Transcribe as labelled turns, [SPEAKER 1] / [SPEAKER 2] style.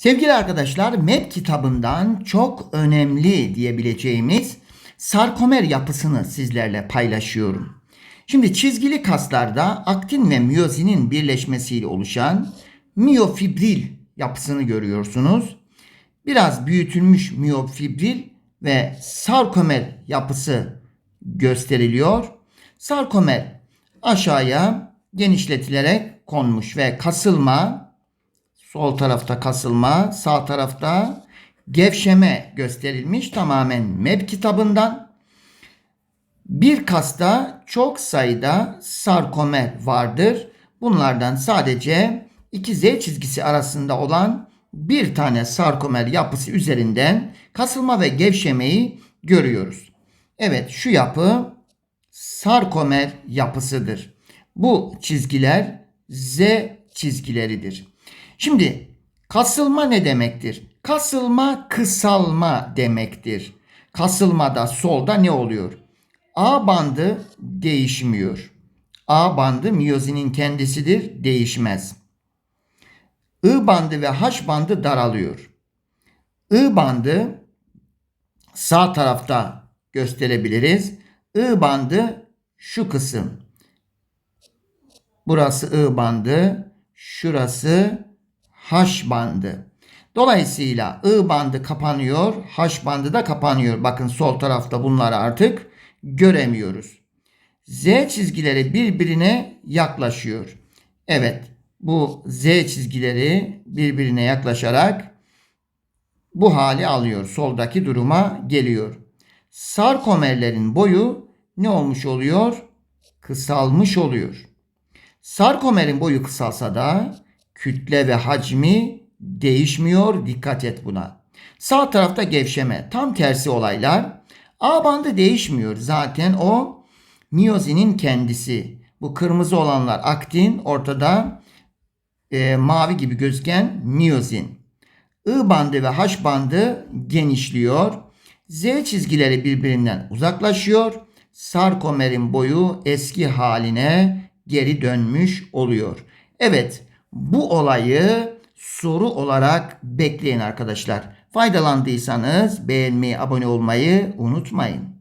[SPEAKER 1] Sevgili arkadaşlar, MEP kitabından çok önemli diyebileceğimiz sarkomer yapısını sizlerle paylaşıyorum. Şimdi çizgili kaslarda aktin ve miyozinin birleşmesiyle oluşan miyofibril yapısını görüyorsunuz. Biraz büyütülmüş miyofibril ve sarkomer yapısı gösteriliyor. Sarkomer aşağıya genişletilerek konmuş ve kasılma Sol tarafta kasılma, sağ tarafta gevşeme gösterilmiş tamamen MEP kitabından. Bir kasta çok sayıda sarkomer vardır. Bunlardan sadece iki Z çizgisi arasında olan bir tane sarkomer yapısı üzerinden kasılma ve gevşemeyi görüyoruz. Evet şu yapı sarkomer yapısıdır. Bu çizgiler Z çizgileridir. Şimdi kasılma ne demektir? Kasılma kısalma demektir. Kasılmada solda ne oluyor? A bandı değişmiyor. A bandı miyozinin kendisidir, değişmez. I bandı ve H bandı daralıyor. I bandı sağ tarafta gösterebiliriz. I bandı şu kısım. Burası I bandı, şurası H bandı. Dolayısıyla I bandı kapanıyor, H bandı da kapanıyor. Bakın sol tarafta bunları artık göremiyoruz. Z çizgileri birbirine yaklaşıyor. Evet, bu Z çizgileri birbirine yaklaşarak bu hali alıyor. Soldaki duruma geliyor. Sarkomerlerin boyu ne olmuş oluyor? Kısalmış oluyor. Sarkomerin boyu kısalsa da kütle ve hacmi değişmiyor. Dikkat et buna. Sağ tarafta gevşeme. Tam tersi olaylar. A bandı değişmiyor. Zaten o miyozinin kendisi. Bu kırmızı olanlar aktin, ortada e, mavi gibi gözüken miyozin. I bandı ve H bandı genişliyor. Z çizgileri birbirinden uzaklaşıyor. Sarkomerin boyu eski haline geri dönmüş oluyor. Evet, bu olayı soru olarak bekleyin arkadaşlar. Faydalandıysanız beğenmeyi, abone olmayı unutmayın.